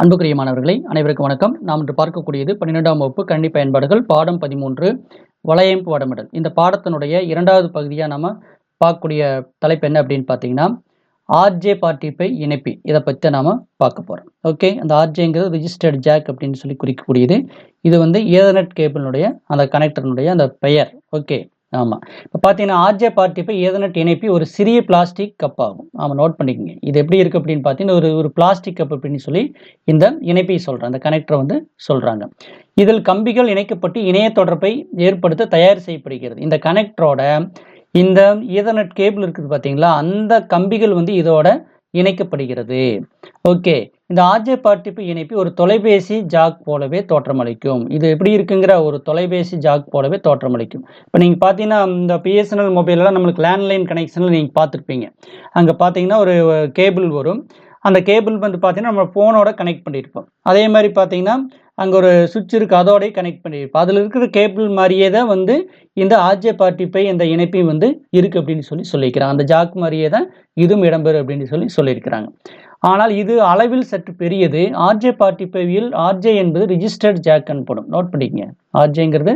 அன்புக்குரிய மாணவர்களை அனைவருக்கும் வணக்கம். நாம் இன்று பார்க்கக்கூடியது பன்னிரெண்டாம் வகுப்பு கணினி பயன்பாடுகள் பாடம் பதிமூன்று வலையமைப்பு வடமிடல். இந்த பாடத்தினுடைய இரண்டாவது பகுதியாக நம்ம பார்க்கக்கூடிய தலைப்பு என்ன அப்படின்னு பார்த்தீங்கன்னா ஆர்ஜே பார்ட்டிப்பை இணைப்பி. இதை பற்றி நாம பார்க்க போகிறோம் ஓகே அந்த ஆர்ஜேங்கிறது ரிஜிஸ்டர்ட் ஜாக் அப்படின்னு சொல்லி குறிக்கக்கூடியது. இது வந்து ஏதர்நெட் கேபிளினுடைய அந்த கனெக்டர்னுடைய அந்த பெயர். ஓகே ஆமாம் இப்போ பார்த்தீங்கன்னா ஆர்ஜே பார்ட்டிப்பை ஏதனட் இணைப்பி ஒரு சிறிய பிளாஸ்டிக் கப் ஆகும். ஆமாம் நோட் பண்ணிக்கோங்க. இது எப்படி இருக்குது அப்படின்னு பார்த்தீங்கன்னா ஒரு ஒரு பிளாஸ்டிக் கப் அப்படின்னு சொல்லி இந்த இணைப்பை சொல்கிறேன் அந்த கனெக்டரை வந்து சொல்கிறாங்க இதில் கம்பிகள் இணைக்கப்பட்டு இணைய தொடர்பை ஏற்படுத்த தயார் செய்யப்படுகிறது. இந்த கனெக்டரோட இந்த ஈதர்நெட் கேபிள் இருக்குது பார்த்தீங்களா அந்த கம்பிகள் வந்து இதோட இணைக்கப்படுகிறது. ஓகே இந்த ஆர்ஜே பார்ட்டிப்பு இணைப்பு ஒரு தொலைபேசி ஜாக் போலவே தோற்றமளிக்கும். இது எப்படி இருக்குங்கிற ஒரு தொலைபேசி ஜாக் போலவே தோற்றமளிக்கும். இப்போ நீங்கள் பார்த்தீங்கன்னா இந்த பிஎஸ்என்எல் மொபைலெலாம் நம்மளுக்கு லேண்ட்லைன் கனெக்ஷனில் நீங்கள் பார்த்துருப்பீங்க. அங்கே பார்த்தீங்கன்னா ஒரு கேபிள் வரும். அந்த கேபிள் வந்து பார்த்தீங்கன்னா நம்ம ஃபோனோட கனெக்ட் பண்ணியிருப்போம். அதே மாதிரி பார்த்தீங்கன்னா அங்கே ஒரு சுவிட்ச் இருக்குது அதோடய கனெக்ட் பண்ணியிருப்போம் அதில் இருக்கிற கேபிள் மாதிரியே தான் வந்து இந்த ஆர்ஜே பார்ட்டிப்பை இந்த இணைப்பையும் வந்து இருக்குது அப்படின்னு சொல்லி சொல்லியிருக்கிறாங்க. அந்த ஜாக் மாதிரியே தான் இதுவும் இடம்பெறும் அப்படின்னு சொல்லி சொல்லியிருக்கிறாங்க. ஆனால் இது அளவில் சற்று பெரியது. ஆர்ஜே பார்ட்டிப்பையில் ஆர்ஜே என்பது ரிஜிஸ்டர்ட் ஜாக் எனப்படும் நோட் பண்ணிக்கங்க. ஆர்ஜேங்கிறது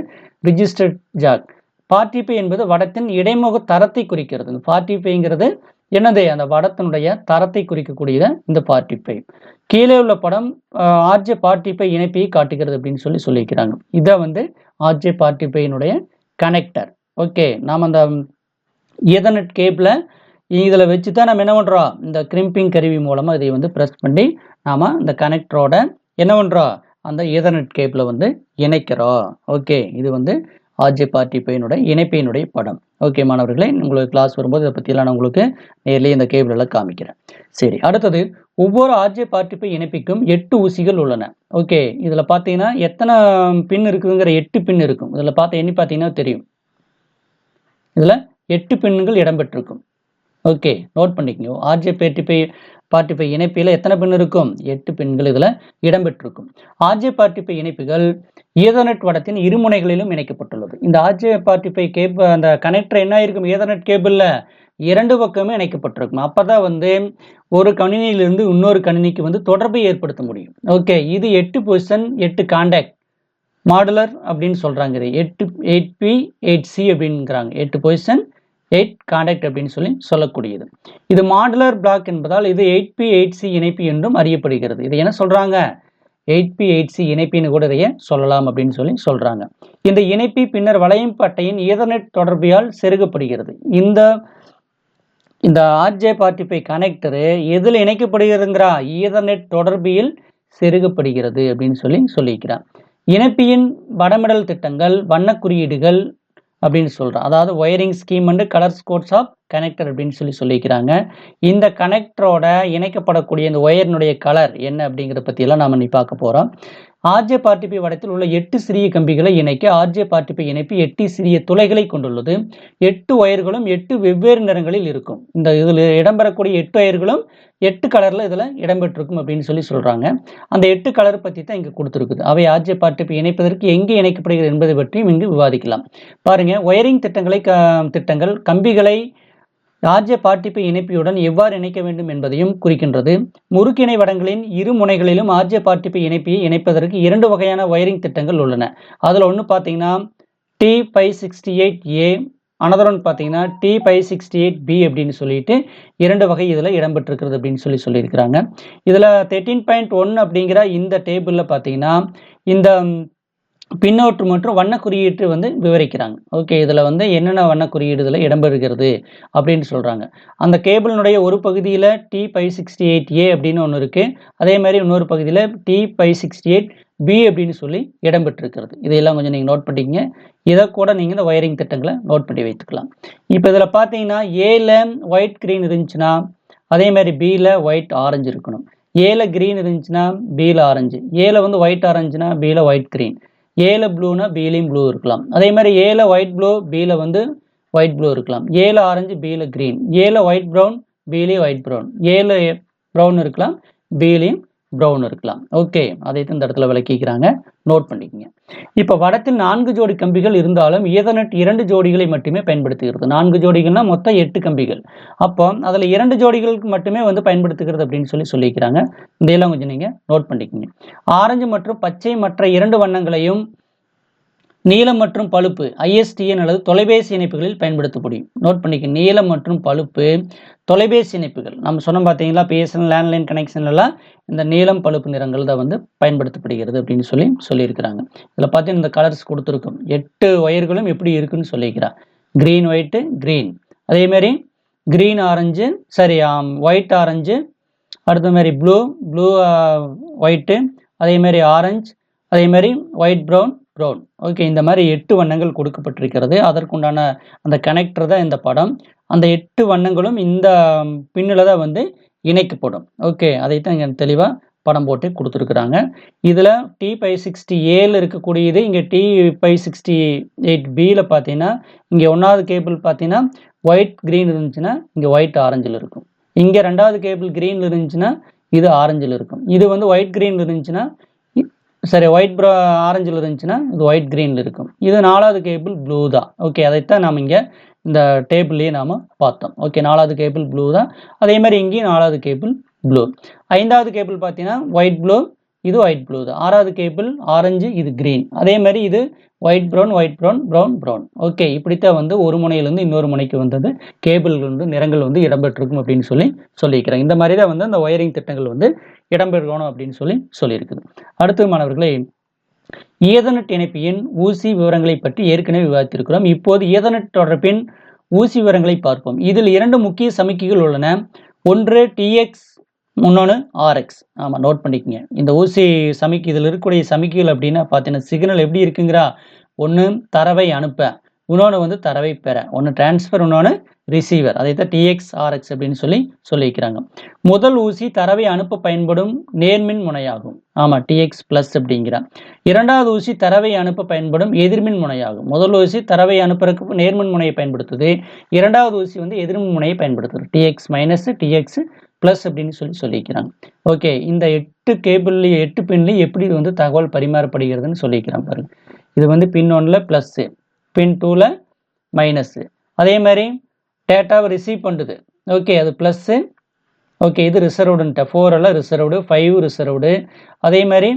ரிஜிஸ்டர்ட் ஜாக் பார்ட்டிப்பை என்பது வடத்தின் இடைமுக தரத்தை குறிக்கிறது. இந்த பார்ட்டிப்பைங்கிறது என்னது அந்த படத்தினுடைய தரத்தை குறிக்கக்கூடியது இந்த பார்ட்டிப்பை. கீழே உள்ள படம் ஆர்ஜே பார்ட்டிப்பை இணைப்பை காட்டுகிறது அப்படின்னு சொல்லி சொல்லியிருக்கிறாங்க. இதை வந்து ஆர்ஜே பார்ட்டிப்பையினுடைய கனெக்டர் ஓகே நாம் அந்த ஈதர்நெட் கேப்பில் இதில் வச்சு தான் நம்ம என்ன பண்ணுறோம் இந்த கிரிம்பிங் கருவி மூலமாக இதை வந்து ப்ரெஸ் பண்ணி நாம் இந்த கனெக்டரோட என்ன பண்ணுறோம் அந்த ஈதர்நெட் கேப்பில் வந்து இணைக்கிறோம். ஓகே இது வந்து ஆர்ஜே பார்ட்டிப்பையினுடைய இணைப்பையினுடைய படம். ஓகே மாணவர்களே உங்களுக்கு கிளாஸ் வரும்போது இதை பற்றியெல்லாம் நான் உங்களுக்கு நேரிலேயே இந்த கேபிள் எல்லாம் காமிக்கிறேன். சரி அடுத்தது ஒவ்வொரு ஆர்ஜே பார்ட்டிப்பை இணைப்பிக்கும் எட்டு ஊசிகள் உள்ளன. ஓகே இதில் பார்த்தீங்கன்னா எத்தனை பின் இருக்குதுங்கிற எட்டு பின் இருக்கும். இதில் பார்த்த எண்ணி பார்த்தீங்கன்னா தெரியும். இதில் எட்டு பின்னுகள் இடம்பெற்றிருக்கும். ஓகே நோட் பண்ணிக்கோ RJ forty five forty five இணைப்பில் எத்தனை பின் இருக்கும்? எட்டு பின்கள் இதில் இடம்பெற்றிருக்கும். ஆர்ஜே பார்ட்டிப்பை இணைப்புகள் ஈதர்நெட் வடத்தின் இருமுனைகளிலும் இணைக்கப்பட்டுள்ளது. இந்த ஆர்ஜே பார்ட்டிப்பை கேப் அந்த கனெக்டர் என்ன இருக்கும் ஈதர்நெட் கேபிளில் இரண்டு பக்கமே இணைக்கப்பட்டிருக்கும். அப்போ தான் வந்து ஒரு கணினியிலிருந்து இன்னொரு கணினிக்கு வந்து தொடர்பை ஏற்படுத்த முடியும். ஓகே இது எட்டு பொசிஷன் எட்டு காண்டாக்ட் மாடுலர் அப்படின்னு சொல்கிறாங்க இது. எட்டு எயிட் பி எயிட் சி அப்படிங்கிறாங்க. எட்டு பொசிஷன் எயிட் காண்டாக்ட் அப்படின்னு சொல்லி சொல்லக்கூடியது. இது மாடுலர் பிளாக் என்பதால் இது எயிட் பி எயிட் சி இணைப்பு என்றும் அறியப்படுகிறது. இது என்ன சொல்கிறாங்க எயிட் பி எயிட் சி இணைப்பின்னு கூட இதைய சொல்லலாம் அப்படின்னு சொல்லி சொல்கிறாங்க இந்த இணைப்பி பின்னர் வளையம் பட்டையின் ஈதர்நெட் தொடர்பியால் செருகப்படுகிறது. இந்த இந்த ஆர்ஜே பார்ட்டிஃபை கனெக்டரு எதில் இணைக்கப்படுகிறதுங்கிறா? ஈதர்நெட் தொடர்பியில் செருகப்படுகிறது அப்படின்னு சொல்லி சொல்லியிருக்கிறான் இணைப்பியின் வடமிடல் திட்டங்கள் வண்ண குறியீடுகள் அப்படின்னு சொல்கிறோம் அதாவது wiring scheme and colours codes of connector அப்படின்னு சொல்லி சொல்லிக்கிறாங்க. இந்த கனெக்டரோட இணைக்கப்படக்கூடிய இந்த ஒயரினுடைய கலர் என்ன அப்படிங்கிறத பற்றியெல்லாம் நாம் நீ பார்க்க போகிறோம் ஆர்ஜே பார்ட்டிபி வடத்தில் உள்ள எட்டு சிறிய கம்பிகளை இணைக்க ஆர்ஜே பார்ட்டிபி இணைப்பு எட்டு சிறிய துளைகளை கொண்டுள்ளது. எட்டு ஒயர்களும் எட்டு வெவ்வேறு நிறங்களில் இருக்கும். இந்த இதில் இடம்பெறக்கூடிய எட்டு ஒயர்களும் எட்டு கலரில் இதில் இடம்பெற்றிருக்கும் அப்படின்னு சொல்லி சொல்கிறாங்க அந்த எட்டு கலர் பற்றி தான் இங்கே கொடுத்துருக்குது. அவை ஆர்ஜே பார்ட்டிபி இணைப்பதற்கு எங்கே இணைக்கப்படுகிறது என்பதை பற்றியும் இங்கு விவாதிக்கலாம். பாருங்கள் ஒயரிங் திட்டங்களை க திட்டங்கள் கம்பிகளை ராஜ்ய பார்ட்டிப்பு இணைப்பியுடன் எவ்வாறு இணைக்க வேண்டும் என்பதையும் குறிக்கின்றது. முறுக்கிணை வடங்களின் இரு முனைகளிலும் ஆர்ஜே பார்ட்டிப்பு இணைப்பியை இணைப்பதற்கு இரண்டு வகையான ஒயரிங் திட்டங்கள் உள்ளன. அதில் ஒன்று பார்த்தீங்கன்னா T five sixty eight A another one பார்த்தீங்கன்னா T five sixty eight B அப்படின்னு சொல்லிட்டு இரண்டு வகை இதில் இடம்பெற்றிருக்கிறது அப்படின்னு சொல்லி சொல்லியிருக்கிறாங்க. இதில் தேர்ட்டீன் பாயிண்ட் ஒன் அப்படிங்கிற இந்த டேபிளில் பார்த்தீங்கன்னா இந்த பின்னோட்டு மற்றும் வண்ண குறியீட்டு வந்து விவரிக்கிறாங்க. ஓகே இதில் வந்து என்னென்ன வண்ண குறியீடுதில் இடம்பெறுகிறது அப்படின்னு சொல்கிறாங்க அந்த கேபிளினுடைய ஒரு பகுதியில் T five sixty eight A அப்படின்னு ஒன்று இருக்குது அதே மாதிரி இன்னொரு பகுதியில் T five sixty eight B அப்படின்னு சொல்லி இடம்பெற்றிருக்கிறது. இதையெல்லாம் கொஞ்சம் நீங்கள் நோட் பண்ணிக்கிங்க. இதை கூட நீங்கள் இந்த ஒயரிங் திட்டங்களை நோட் பண்ணி வைத்துக்கலாம். இப்போ இதில் பார்த்தீங்கன்னா ஏல ஒயிட் க்ரீன் இருந்துச்சுன்னா அதே மாதிரி பியில் ஒயிட் ஆரஞ்சு இருக்கணும். ஏல க்ரீன் இருந்துச்சுன்னா பியில் ஆரஞ்சு ஏல வந்து ஒயிட் ஆரஞ்சுனா பியில் ஒயிட் க்ரீன் ஏல ப்ளூனா பிலையும் ப்ளூ இருக்கலாம். அதே மாதிரி ஏல ஒயிட் ப்ளூ பியில் வந்து ஒயிட் ப்ளூ இருக்கலாம். ஏல ஆரஞ்சு பியில் க்ரீன் ஏல ஒயிட் ப்ரௌன் பிலையும் ஒயிட் ப்ரௌன் ஏல ப்ரௌன் இருக்கலாம் பிலையும் ப்ரௌன் இருக்கலாம். ஓகே அதை இந்த இடத்துல விளக்கிக்கிறாங்க. நோட் பண்ணிக்கங்க. இப்போ வடத்தில் நான்கு ஜோடி கம்பிகள் இருந்தாலும் ஈதர்நெட் இரண்டு ஜோடிகளை மட்டுமே பயன்படுத்துகிறது. நான்கு ஜோடிகள்னா மொத்தம் எட்டு கம்பிகள். அப்போ அதில் இரண்டு ஜோடிகளுக்கு மட்டுமே வந்து பயன்படுத்துகிறது அப்படின்னு சொல்லி சொல்லிக்கிறாங்க. இதையெல்லாம் கொஞ்சம் நீங்கள் நோட் பண்ணிக்கோங்க. ஆரஞ்சு மற்றும் பச்சை மற்ற இரண்டு வண்ணங்களையும் நீலம் மற்றும் பழுப்பு ஐஎஸ்டிஎன் அல்லது தொலைபேசி இணைப்புகளில் பயன்படுத்த முடியும். நோட் பண்ணிக்க நீலம் மற்றும் பழுப்பு தொலைபேசி இணைப்புகள். நம்ம சொன்னோம் பார்த்தீங்களா பிஎஸ்என் லேண்ட்லைன் கனெக்ஷன்லாம் இந்த நீலம் பழுப்பு நிறங்கள் தான் வந்து பயன்படுத்தப்படுகிறது அப்படின்னு சொல்லி சொல்லியிருக்கிறாங்க. இதில் பார்த்தீங்கன்னா இந்த கலர்ஸ் கொடுத்துருக்கும். எட்டு ஒயர்களும் எப்படி இருக்குன்னு சொல்லியிருக்கிறா க்ரீன் ஒயிட்டு க்ரீன் அதேமாரி க்ரீன் ஆரஞ்சு சரி ஒயிட் ஆரஞ்சு அடுத்த மாதிரி ப்ளூ ப்ளூ ஒயிட்டு அதேமாரி ஆரஞ்சு அதேமாரி ஒயிட் ப்ரௌன் ப்ரௌன் ஓகே இந்த மாதிரி எட்டு வண்ணங்கள் கொடுக்கப்பட்டிருக்கிறது. அதற்குண்டான அந்த கனெக்டர் தான் இந்த படம். அந்த எட்டு வண்ணங்களும் இந்த பின்னில் தான் வந்து இணைக்கப்படும். ஓகே அதைத்தான் இங்கே தெளிவாக படம் போட்டு கொடுத்துருக்குறாங்க. இதில் டி ஃபைவ் சிக்ஸ்டி ஏல இருக்கக்கூடியது இங்கே டி ஃபைவ் சிக்ஸ்டி எயிட் பியில் பார்த்தீங்கன்னா இங்கே ஒன்றாவது கேபிள் பார்த்தீங்கன்னா ஒயிட் க்ரீன் இருந்துச்சுன்னா இங்கே ஒயிட் ஆரஞ்சில் இருக்கும். இங்கே ரெண்டாவது கேபிள் க்ரீனில் இருந்துச்சுன்னா இது ஆரஞ்சில் இருக்கும். இது வந்து ஒயிட் க்ரீன் இருந்துச்சுன்னா சரி ஒயிட் ப்ரோ ஆரஞ்சில் இருந்துச்சுன்னா இது ஒயிட் க்ரீனில் இருக்கும். இது நாலாவது கேபிள் ப்ளூ தான். ஓகே அதைத்தான் நாம் இங்கே இந்த டேபிள்லேயே நாம் பார்த்தோம். ஓகே நாலாவது கேபிள் ப்ளூ தான். அதே மாதிரி இங்கேயும் நாலாவது கேபிள் ப்ளூ ஐந்தாவது கேபிள் பார்த்தீங்கன்னா ஒயிட் ப்ளூ இது ஒயிட் ப்ளூ தான். ஆறாவது கேபிள் ஆரஞ்சு இது க்ரீன் அதே மாதிரி இது white brown white brown brown brown okay இப்படித்தான் வந்து ஒரு முனையிலேருந்து இன்னொரு முனைக்கு வந்தது. கேபிள் வந்து நிறங்கள் வந்து இடம்பெற்றிருக்கும் அப்படின்னு சொல்லி சொல்லியிருக்கிறேன் இந்த மாதிரி தான் வந்து அந்த ஒயரிங் திட்டங்கள் வந்து இடம்பெறணும் அப்படின்னு சொல்லி சொல்லியிருக்குது. அடுத்து மாணவர்களை ஈதர்நெட் இணைப்பின் ஊசி விவரங்களை பற்றி ஏற்கனவே விவாதித்திருக்கிறோம். இப்போது ஈதர்நெட் தொடர்பின் ஊசி விவரங்களை பார்ப்போம். இதில் இரண்டு முக்கிய சமிக்கைகள் உள்ளன. ஒன்று டிஎக்ஸ் இன்னொன்று ஆர்எக்ஸ் ஆமாம் நோட் பண்ணிக்கங்க. இந்த ஊசி சமிக்கை இதில் இருக்கக்கூடிய சமிக்கைகள் அப்படின்னா பார்த்தீங்கன்னா சிக்னல் எப்படி இருக்குங்கிறா? ஒன்று தரவை அனுப்ப. இன்னொன்று வந்து தரவை பெற. ஒன்று டிரான்ஸ்ஃபர் இன்னொன்று ரிசீவர் அதை தான் டிஎக்ஸ் ஆர்எக்ஸ் அப்படின்னு சொல்லி சொல்லிக்கிறாங்க முதல் ஊசி தரவை அனுப்ப பயன்படும் நேர்மின் முனையாகும். ஆமாம் டிஎக்ஸ் ப்ளஸ் அப்படிங்கிற. இரண்டாவது ஊசி தரவை அனுப்ப பயன்படும் எதிர்மின் முனையாகும். முதல் ஊசி தரவை அனுப்புறதுக்கு நேர்மின் முனையை பயன்படுத்துது. இரண்டாவது ஊசி வந்து எதிர்மின் முனையை பயன்படுத்துது. டிஎக்ஸ் மைனஸ் டிஎக்ஸ் ப்ளஸ் அப்படின்னு சொல்லி சொல்லிக்கிறாங்க. ஓகே இந்த எட்டு கேபிள்லேயும் எட்டு பின்லேயும் எப்படி வந்து தகவல் பரிமாறப்படுகிறதுன்னு சொல்லிக்கிறான் பாருங்க. இது வந்து பின் ஒன்றில் ப்ளஸ்ஸு பின் டூவில் மைனஸ்ஸு அதே மாதிரி டேட்டாவை ரிசீவ் பண்ணுது ஓகே அது ப்ளஸ்ஸு ஓகே இது ரிசர்வ்டுன்ட்ட ஃபோர் எல்லாம் ரிசர்வ்டு ஃபைவ் ரிசர்வ்டு அதே மாதிரி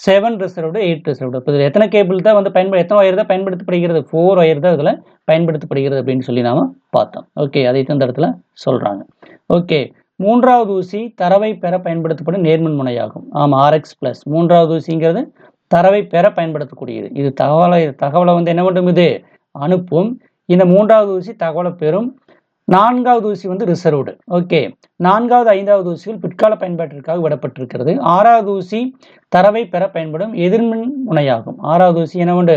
செவன் ரிசர்வ்டு எயிட் ரிசர்வ்டு இப்போ இதில் எத்தனை கேபிள் தான் வந்து பயன்படு எத்தனை ஒயர் தான் பயன்படுத்தப்படுகிறது? ஃபோர் ஒயர் தான் இதில் பயன்படுத்தப்படுகிறது அப்படின்னு சொல்லி நாம் பார்த்தோம். ஓகே அதை இந்த இடத்துல சொல்கிறாங்க ஓகே மூன்றாவது ஊசி தரவை பெற பயன்படுத்தப்படும் நேர்மின் முனையாகும். ஆமாம் ஆர்எக்ஸ் ப்ளஸ் மூன்றாவது ஊசிங்கிறது தரவை பெற பயன்படுத்தக்கூடியது. இது தகவலை தகவலை வந்து என்ன பண்ணும் இது? அனுப்பும். இந்த மூன்றாவது ஊசி தகவலை பெறும். நான்காவது ஊசி வந்து ரிசர்வ்டு ஓகே நான்காவது ஐந்தாவது ஊசிகள் பிற்கால பயன்பாட்டிற்காக விடப்பட்டிருக்கிறது. ஆறாவது ஊசி தரவை பெற பயன்படும் எதிர்மின் முனையாகும். ஆறாவது ஊசி என்ன உண்டு?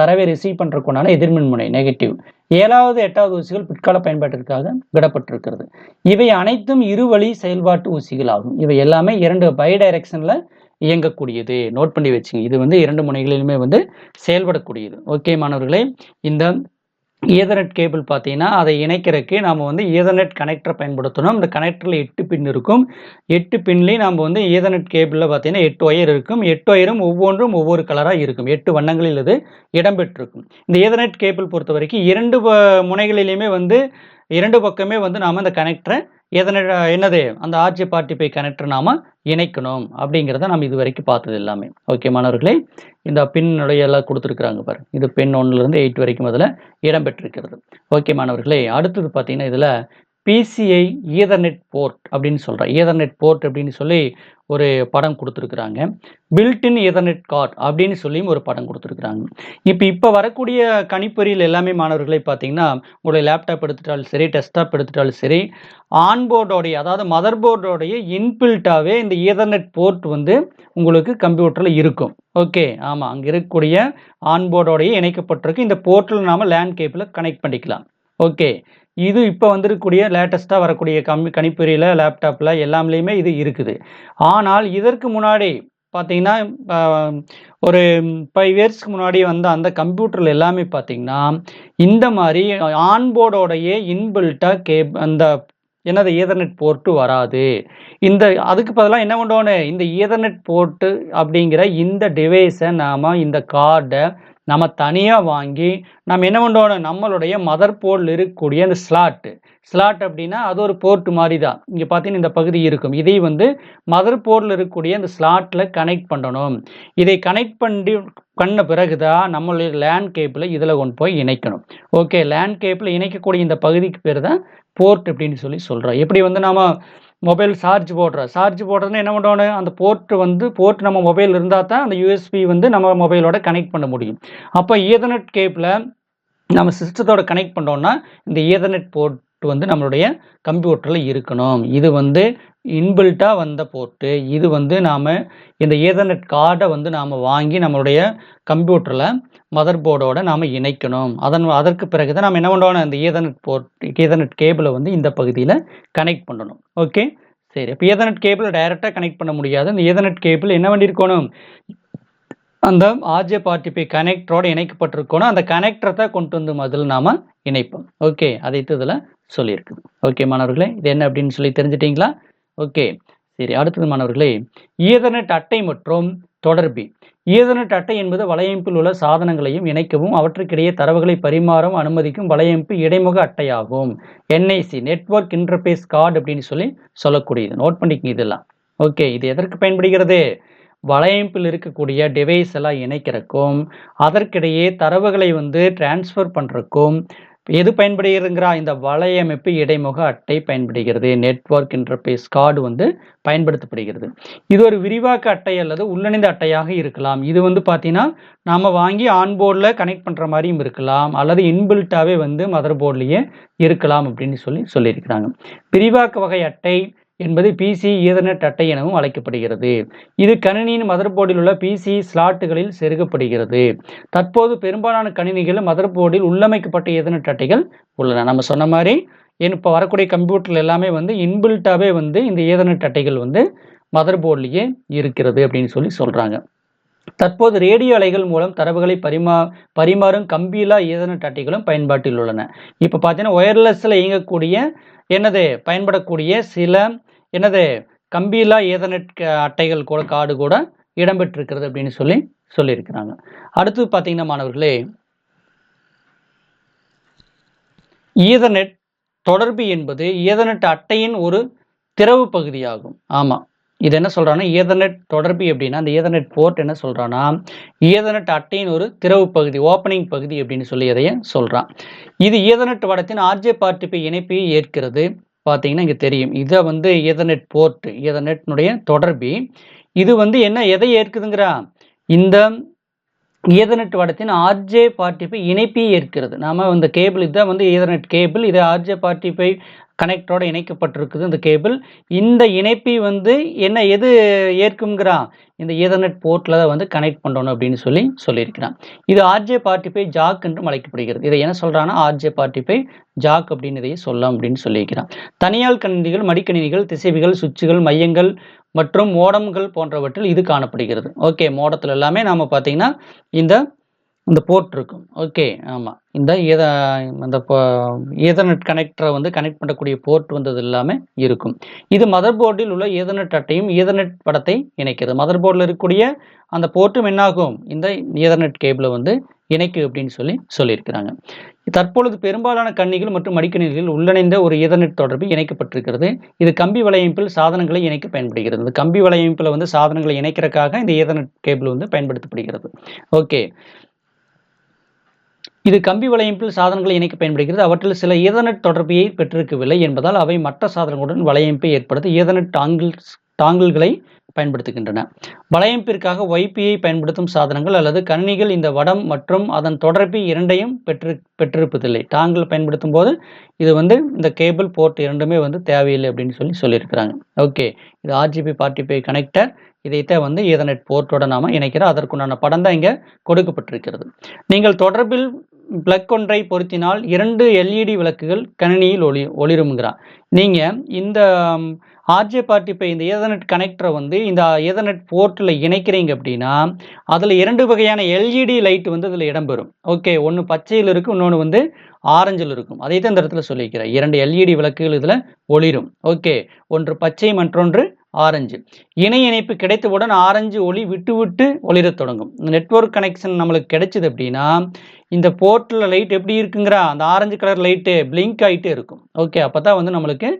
தரவை ரிசீவ் பண்ணுறதுக்குண்டான எதிர்மின் முனை நெகட்டிவ் ஏழாவது எட்டாவது ஊசிகள் பிற்கால பயன்பாட்டிற்காக விடப்பட்டிருக்கிறது. இவை அனைத்தும் இருவழி செயல்பாட்டு ஊசிகள் ஆகும் இவை எல்லாமே இரண்டு பை டைரக்ஷனில் இயங்கக்கூடியது. நோட் பண்ணி வச்சுங்க. இது வந்து இரண்டு முனைகளிலுமே வந்து செயல்படக்கூடியது. ஓகே மாணவர்களே இந்த ஈதர்நெட் கேபிள் பார்த்தீங்கன்னா அதை இணைக்கிறதுக்கு நாம் வந்து ஈதர்நெட் கனெக்டரை பயன்படுத்தணும். இந்த கனெக்டரில் எட்டு பின் இருக்கும். எட்டு பின்லேயும் நம்ம வந்து ஈதர்நெட் கேபிளில் பார்த்தீங்கன்னா எட்டு ஒயர் இருக்கும். எட்டு ஒயரும் ஒவ்வொன்றும் ஒவ்வொரு கலராக இருக்கும். எட்டு வண்ணங்களில் இது இடம்பெற்றிருக்கும். இந்த ஈதர்நெட் கேபிள் பொறுத்த வரைக்கும் இரண்டு முனைகளிலையுமே வந்து இரண்டு பக்கமே வந்து நாம் இந்த கனெக்டரை எதனை என்னது அந்த ஆர்ஜி பார்ட்டி பை கனெக்டர் நாம் இணைக்கணும் அப்படிங்கிறத நம்ம இது வரைக்கும் பார்த்தது எல்லாமே. ஓகே மாணவர்களே இந்த பின்னுடைய எல்லாம் கொடுத்துருக்குறாங்க பாரு. இது பெண் ஒன்றுலேருந்து எயிட் வரைக்கும் அதில் இடம்பெற்றிருக்கிறது ஓகே மாணவர்களே அடுத்தது பார்த்தீங்கன்னா இதில் பிசிஐ ஈதர்நெட் போர்ட் அப்படின்னு சொல்கிறேன் ஈதர்நெட் போர்ட் அப்படின்னு சொல்லி ஒரு படம் கொடுத்துருக்குறாங்க. பில்டின் ஈதர்நெட் கார்ட் அப்படின்னு சொல்லியும் ஒரு படம் கொடுத்துருக்குறாங்க. இப்போ இப்போ வரக்கூடிய கணிப்பொறியில் எல்லாமே மாணவர்களை பார்த்தீங்கன்னா உங்களுடைய லேப்டாப் எடுத்துட்டாலும் சரி டெஸ்க்டாப் எடுத்துட்டாலும் சரி ஆன்போர்டோடைய அதாவது மதர் போர்டோடைய இன்பில்ட்டாகவே இந்த ஈதர்நெட் போர்ட் வந்து உங்களுக்கு கம்ப்யூட்டரில் இருக்கும். ஓகே ஆமாம் அங்கே இருக்கக்கூடிய ஆன்போர்டோடைய இணைக்கப்பட்டிருக்கு. இந்த போர்ட்டில் நாம் லேண்ட் கேப்பில் கனெக்ட் பண்ணிக்கலாம். ஓகே இது இப்போ வந்திருக்கக்கூடிய லேட்டஸ்ட்டாக வரக்கூடிய கம்மி கணிப்பொறியில் லேப்டாப்பில் எல்லாம்லேயுமே இது இருக்குது. ஆனால் இதற்கு முன்னாடி பார்த்தீங்கன்னா ஒரு ஃபைவ் இயர்ஸ்க்கு முன்னாடி வந்த அந்த கம்ப்யூட்டரில் எல்லாமே பார்த்தீங்கன்னா இந்த மாதிரி ஆன்போர்டோடைய இன்பில்ட்டாக கேப் அந்த என்னது ஈதர்நெட் போர்ட்டு வராது. இந்த அதுக்கு பதிலாக என்ன பண்ணுவோன்னு இந்த ஈதர்நெட் போர்ட்டு அப்படிங்கிற இந்த டிவைஸை நாம் இந்த கார்டை நம்ம தனியாக வாங்கி நம்ம என்ன பண்ணணும் நம்மளுடைய மதர் போர்டில் இருக்கக்கூடிய அந்த ஸ்லாட்டு ஸ்லாட் அப்படின்னா அது ஒரு போர்ட் மாதிரி தான் இங்கே பார்த்தீங்கன்னா இந்த பகுதி இருக்கும். இதை வந்து மதர் போர்டில் இருக்கக்கூடிய அந்த ஸ்லாட்டில் கனெக்ட் பண்ணணும். இதை கனெக்ட் பண்ணி பண்ண பிறகு தான் நம்மளுடைய லேண்ட் கேப்பில் இதில் கொண்டு போய் இணைக்கணும். ஓகே லேண்ட் கேப்பில் இணைக்கக்கூடிய இந்த பகுதிக்கு பேர் தான் போர்ட் அப்படின்னு சொல்லி சொல்கிறோம் எப்படி வந்து நம்ம மொபைல் சார்ஜ் போடுறோம் சார்ஜ் போடுறதுன்னா என்ன பண்ணணும் அந்த போர்ட் வந்து போர்ட் நம்ம மொபைல் இருந்தால் தான் அந்த யூஎஸ்பி வந்து நம்ம மொபைலோட கனெக்ட் பண்ண முடியும். அப்போ ஈதர்நெட் கேப்பில் நம்ம சிஸ்டத்தோட கனெக்ட் பண்ணோம்னா இந்த ஈதர்நெட் போர்ட் வந்து நம்மளுடைய கம்ப்யூட்டரில் இருக்கணும். இது வந்து இன்பில்ட்டாக வந்த போர்ட்டு இது வந்து நாம் இந்த ஈதர்நெட் கார்டை வந்து நாம் வாங்கி நம்மளுடைய கம்ப்யூட்டரில் மதர் போர்டோட நாம் இணைக்கணும். அதன் அதற்கு பிறகு தான் நம்ம என்ன பண்ணணும் அந்த ஈதர்நெட் போர்ட் ஈதர்நெட் கேபிளை வந்து இந்த பகுதியில் கனெக்ட் பண்ணணும். ஓகே சரி இப்போ ஈதர்நெட் கேபிளை டைரெக்டாக கனெக்ட் பண்ண முடியாது. அந்த ஈதர்நெட் கேபிள் என்ன பண்ணியிருக்கணும் அந்த ஆர்ஜே பார்ட்டிபை கனெக்டரோடு இணைக்கப்பட்டிருக்கணும். அந்த கனெக்டரை தான் கொண்டு வந்து முதல்ல நாம் இணைப்போம். ஓகே அதை இதில் சொல்லியிருக்குது ஓகே மாணவர்களே இது என்ன அப்படின்னு சொல்லி தெரிஞ்சிட்டிங்களா? ஓகே சரி அடுத்தது மாணவர்களே ஈதர்நெட் அட்டை மற்றும் தொடர்பி. ஈதர்நெட் அட்டை என்பது வலையமைப்பில் உள்ள சாதனங்களையும் இணைக்கவும் அவற்றுக்கிடையே தரவுகளை பரிமாறவும் அனுமதிக்கும் வலையமைப்பு இடைமுக அட்டையாகும். என்ஐசி நெட்வொர்க் இன்டர்பேஸ் கார்டு அப்படின்னு சொல்லி சொல்லக்கூடியது நோட் பண்ணிக்கங்க இதெல்லாம். ஓகே இது எதற்கு பயன்படுகிறது? வலையமைப்பில் இருக்கக்கூடிய டிவைஸ் எல்லாம் இணைக்கிறக்கும் அதற்கிடையே தரவுகளை வந்து டிரான்ஸ்ஃபர் பண்ணுறக்கும் எது பயன்படுகிறதுங்கிறா இந்த வலையமைப்பு இடைமுக அட்டை பயன்படுகிறது நெட்வொர்க் இன்டர்பேஸ் கார்டு வந்து பயன்படுத்தப்படுகிறது. இது ஒரு விரிவாக்க அட்டை அல்லது உள்ளிணைந்த அட்டையாக இருக்கலாம். இது வந்து பார்த்தீங்கன்னா நாம் வாங்கி ஆன்போர்டில் கனெக்ட் பண்ணுற மாதிரியும் இருக்கலாம். அல்லது இன்பில்ட்டாகவே வந்து மதர் போர்ட்லேயே இருக்கலாம் அப்படின்னு சொல்லி சொல்லியிருக்கிறாங்க. விரிவாக்க வகை அட்டை என்பது பிசி ஈதர்நெட் அட்டை எனவும் அழைக்கப்படுகிறது. இது கணினியின் மதர் போர்டில் உள்ள பிசி ஸ்லாட்டுகளில் செருகப்படுகிறது. தற்போது பெரும்பாலான கணினிகள் மதர் போர்டில் உள்ளமைக்கப்பட்ட ஈதர்நெட் அட்டைகள் உள்ளன. நம்ம சொன்ன மாதிரி இப்போ வரக்கூடிய கம்ப்யூட்டர் எல்லாமே வந்து இன்பில்ட்டாகவே வந்து இந்த ஈதர்நெட் அட்டைகள் வந்து மதர்போர்ட்லேயே இருக்கிறது அப்படின்னு சொல்லி சொல்கிறாங்க தற்போது ரேடியோ அலைகள் மூலம் தரவுகளை பரிமா பரிமாறும் கம்பியிலா ஈதர்நெட் அட்டைகளும் பயன்பாட்டில் உள்ளன. இப்போ பார்த்தீங்கன்னா ஒயர்லெஸ்ஸில் இயங்கக்கூடிய என்னது பயன்படக்கூடிய சில என்னது கம்பியிலா ஏதனட் அட்டைகள் கூட காடு கூட இடம்பெற்றிருக்கிறது அப்படின்னு சொல்லி சொல்லியிருக்கிறாங்க. அடுத்து பார்த்தீங்கன்னா மாணவர்களே ஈதனெட் தொடர்பு என்பது ஈதர்நெட் அட்டையின் ஒரு திறவு பகுதியாகும். ஆமாம் இது என்ன சொல்கிறான்னா ஈதர்நெட் தொடர்பு எப்படின்னா அந்த ஈதர்நெட் போர்ட் என்ன சொல்கிறான்னா ஈதர்நெட் அட்டையின் ஒரு திறவு பகுதி ஓப்பனிங் பகுதி அப்படின்னு சொல்லி எதையும் சொல்கிறான் இது ஈதர்நெட் வடத்தின் ஆர்ஜே பார்ட்டிப்பை இணைப்பை ஏற்கிறது. பார்த்தீங்கன்னா இங்கே தெரியும். இதை வந்து ஈதர்நெட் போர்ட் ஈதர்நெட்னுடைய தொடர்பி. இது வந்து என்ன எதை ஏற்குதுங்கிறா? இந்த ஈதர்நெட் வடத்தின் ஆர்ஜே பார்ட்டிஃபை இணைப்பே ஏற்கிறது. நாம இந்த கேபிள் இதுதான் வந்து ஈதர்நெட் கேபிள் இது ஆர்ஜே பார்ட்டிஃபை கனெக்டரோட இணைக்கப்பட்டிருக்குது இந்த கேபிள் இந்த இணைப்பை வந்து என்ன எது ஏற்குங்கிறான் இந்த ஈதர்நெட் போர்ட்டில் வந்து கனெக்ட் பண்ணணும் அப்படின்னு சொல்லி சொல்லியிருக்கிறான். இது ஆர்ஜே பார்ட்டிஃபை ஜாக் என்றும் அழைக்கப்படுகிறது. இதை என்ன சொல்கிறான்னா ஆர்ஜே பார்ட்டிஃபை ஜாக் அப்படின்னு இதையே சொல்லலாம் அப்படின்னு சொல்லியிருக்கிறான். தனியார் கணினிகள் மடிக்கணினிகள் திசைவிகள் சுவிட்சுகள் மையங்கள் மற்றும் மோடம்கள் போன்றவற்றில் இது காணப்படுகிறது. ஓகே மோடத்தில் எல்லாமே நாம் பார்த்தீங்கன்னா இந்த இந்த போர்ட் இருக்கும். ஓகே ஆமாம் இந்த ஏத அந்த ஈதர்நெட் கனெக்டரை வந்து கனெக்ட் பண்ணக்கூடிய போர்ட் வந்தது எல்லாமே இருக்கும். இது மதர் போர்டில் உள்ள ஏதர்நெட் அட்டையும் ஈதர்நெட் படத்தை இணைக்கிறது. மதர் போர்டில் இருக்கக்கூடிய அந்த போர்ட்டும் என்னாகும்? இந்த ஏதர்நெட் கேபிளை வந்து இணைக்கு அப்படின்னு சொல்லி சொல்லியிருக்கிறாங்க. தற்பொழுது பெரும்பாலான கண்ணிகள் மற்றும் மடிக்கணிகள் உள்ளிணைந்த ஒரு ஏதர்நெட் தொடர்பு இணைக்கப்பட்டிருக்கிறது. இது கம்பி வலையமைப்பில் சாதனங்களை இணைக்க பயன்படுகிறது. இந்த கம்பி வலையமைப்பில் வந்து சாதனங்களை இணைக்கிறதுக்காக இந்த ஏதர்நெட் கேபிள் வந்து பயன்படுத்தப்படுகிறது. ஓகே இது கம்பி வலையமைப்பில் சாதனங்களை இணைக்க பயன்படுகிறது. அவற்றில் சில ஈதர்நெட் தொடர்பையை பெற்றிருக்கவில்லை என்பதால் அவை மற்ற சாதனங்களுடன் வலையமைப்பை ஏற்படுத்த ஈதர்நெட் டாங்கிள்ஸ் டாங்கிள்களை பயன்படுத்துகின்றன. வலையமைப்பிற்காக ஒய்பியை பயன்படுத்தும் சாதனங்கள் அல்லது கணினிகள் இந்த வடம் மற்றும் அதன் தொடர்பு இரண்டையும் பெற்று பெற்றிருப்பதில்லை. டாங்கிள் பயன்படுத்தும் போது இது வந்து இந்த கேபிள் போர்ட் இரண்டுமே வந்து தேவையில்லை அப்படின்னு சொல்லி சொல்லியிருக்கிறாங்க. ஓகே. இது ஆர்ஜிபி பார்ட்டிபை கனெக்டர். இதைத்தான் வந்து ஈதர்நெட் போர்ட்டோட நாம இணைக்கிறோம். அதற்குண்டான படம் தான் இங்கே கொடுக்கப்பட்டிருக்கிறது. நீங்கள் தொடர்பில் பிளக் ஒன்றை பொருத்தினால் இரண்டு எல்இடி விளக்குகள் கணினியில் ஒளி ஒளிரும்ங்கிறான் நீங்கள் இந்த ஆர்ஜே பார்ட்டி இப்போ இந்த ஏதர்நெட் கனெக்டரை வந்து இந்த ஏதர்நெட் போர்ட்டில் இணைக்கிறீங்க அப்படின்னா அதில் இரண்டு வகையான எல்இடி லைட் வந்து அதில் இடம்பெறும். ஓகே ஒன்று பச்சையில் இருக்கும் இன்னொன்று வந்து ஆரஞ்சில் இருக்கும். அதை தான் இந்த இடத்துல சொல்லியிருக்கிறேன். இரண்டு எல்இடி விளக்குகள் இதில் ஒளிரும். ஓகே ஒன்று பச்சை மற்றொன்று ஆரஞ்சு. இணை இணைப்பு கிடைத்தவுடன் ஆரஞ்சு ஒளி விட்டு விட்டு ஒளிரத் தொடங்கும். நெட்வொர்க் கனெக்ஷன் நம்மளுக்கு கிடைச்சது அப்படின்னா இந்த போர்ட்டில் லைட் எப்படி இருக்குங்கிறா? அந்த ஆரஞ்சு கலர் லைட்டு பிளிங்க் ஆகிட்டே இருக்கும். ஓகே அப்போ தான் வந்து நம்மளுக்கு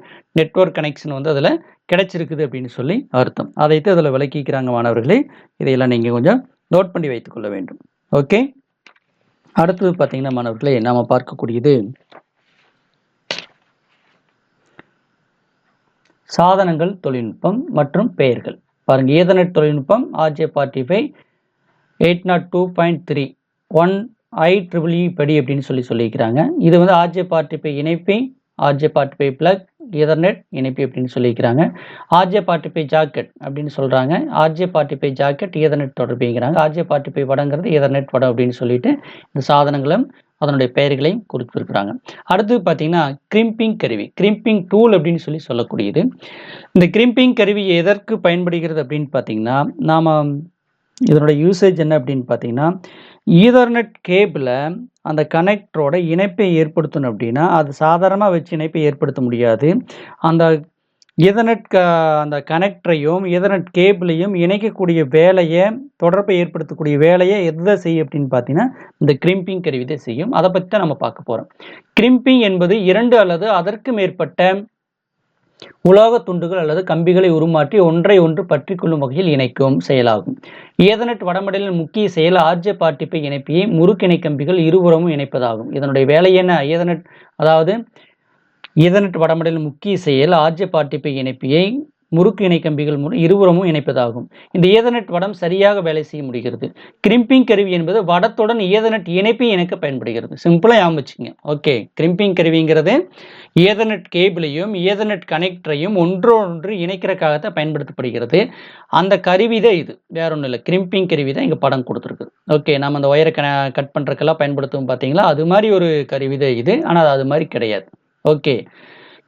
நெட்வொர்க் கனெக்ஷன் வந்து அதில் கிடைச்சிருக்குது அப்படின்னு சொல்லி அர்த்தம். அதைத்து அதில் விளக்கிக்கிறாங்க மாணவர்களே இதையெல்லாம் நீங்கள் கொஞ்சம் நோட் பண்ணி வைத்துக்கொள்ள வேண்டும். ஓகே அடுத்தது பார்த்தீங்கன்னா மாணவர்களே நாம் பார்க்கக்கூடியது சாதனங்கள் தொழில்நுட்பம் மற்றும் பெயர்கள் பாருங்கள் ஈதர்நெட் தொழில்நுட்பம் RJ forty five eight nought two point three one I triple E படி அப்படின்னு சொல்லி சொல்லியிருக்கிறாங்க இது வந்து RJ forty five இணைப்பி RJ forty five plug Ethernet இணைப்பு அப்படின்னு சொல்லியிருக்கிறாங்க ஆர்ஜே பார்ட்டி ஜாக்கெட் அப்படின்னு சொல்கிறாங்க ஆர்ஜே பார்ட்டி ஜாக்கெட் ஈதர்நெட் தொடர்புங்கிறாங்க ஆர்ஜே பார்ட்டி வடங்கிறது எதர்நெட் வடம் அப்படின்னு சொல்லிட்டு இந்த சாதனங்களும் அதனுடைய பெயர்களையும் கொடுத்துருக்குறாங்க அடுத்து பார்த்தீங்கன்னா கிரிம்பிங் கருவி. கிரிம்பிங் டூல் அப்படின்னு சொல்லி சொல்லக்கூடியது. இந்த கிரிம்பிங் கருவி எதற்கு பயன்படுகிறது அப்படின்னு பார்த்தீங்கன்னா நாம் இதனுடைய யூசேஜ் என்ன அப்படின்னு பார்த்தீங்கன்னா ஈதர்நெட் கேபிளை அந்த கனெக்டரோட இணைப்பை ஏற்படுத்தணும் அப்படின்னா அது சாதாரணமாக வச்சு இணைப்பை ஏற்படுத்த முடியாது. அந்த இதர்நெட் க அந்த கனெக்டரையும் இதர்நெட் கேபிளையும் இணைக்கக்கூடிய வேலையை தொடர்பை ஏற்படுத்தக்கூடிய வேலையை எதை செய்யும் அப்படின்னு பார்த்தீங்கன்னா இந்த கிரிம்பிங் கருவி தான் செய்யும். அதை பற்றி தான் நம்ம பார்க்க போகிறோம் கிரிம்பிங் என்பது இரண்டு அல்லது அதற்கு மேற்பட்ட உலோக துண்டுகள் அல்லது கம்பிகளை உருமாற்றி ஒன்றை ஒன்று பற்றி கொள்ளும் வகையில் இணைக்கும் செயலாகும். ஏதனட் வடமடலின் முக்கிய செயல் ஆர்ஜே பாட்டிப்பை இணைப்பியை முறுக்கிணை கம்பிகள் இருபுறமும் இணைப்பதாகும். இதனுடைய வேலை என்ன? ஏதனட் அதாவது ஏதனட் வடமடலின் முக்கிய செயல் ஆர்ஜே பாட்டிப்பை இணைப்பியை முறுக்கு இணை கம்பிகள் மூலம் இருபுறமும் இணைப்பதாகும். இந்த ஏதனட் வடம் சரியாக வேலை செய்ய முடிகிறது. கிரிம்பிங் கருவி என்பது வடத்துடன் ஏதனட் இணைப்பை இணைக்க பயன்படுகிறது. சிம்பிளாக ஆரம்பிச்சுங்க ஓகே கிரிம்பிங் கருவிங்கிறது ஏதர்நெட் கேபிளையும் ஏதர்நெட் கனெக்டரையும் ஒன்றொன்று இணைக்கிறக்காகத்தான் பயன்படுத்தப்படுகிறது. அந்த கருவி தான் இது. வேற ஒன்றும் இல்லை. கிரிம்பிங் கருவி தான் இங்கே படம் கொடுத்துருக்கு. ஓகே நம்ம அந்த ஒயரை கன கட் பண்ணுறக்கெல்லாம் பயன்படுத்துவோம் பார்த்தீங்களா? அது மாதிரி ஒரு கருவி தான் இது. ஆனால் அது மாதிரி கிடையாது. ஓகே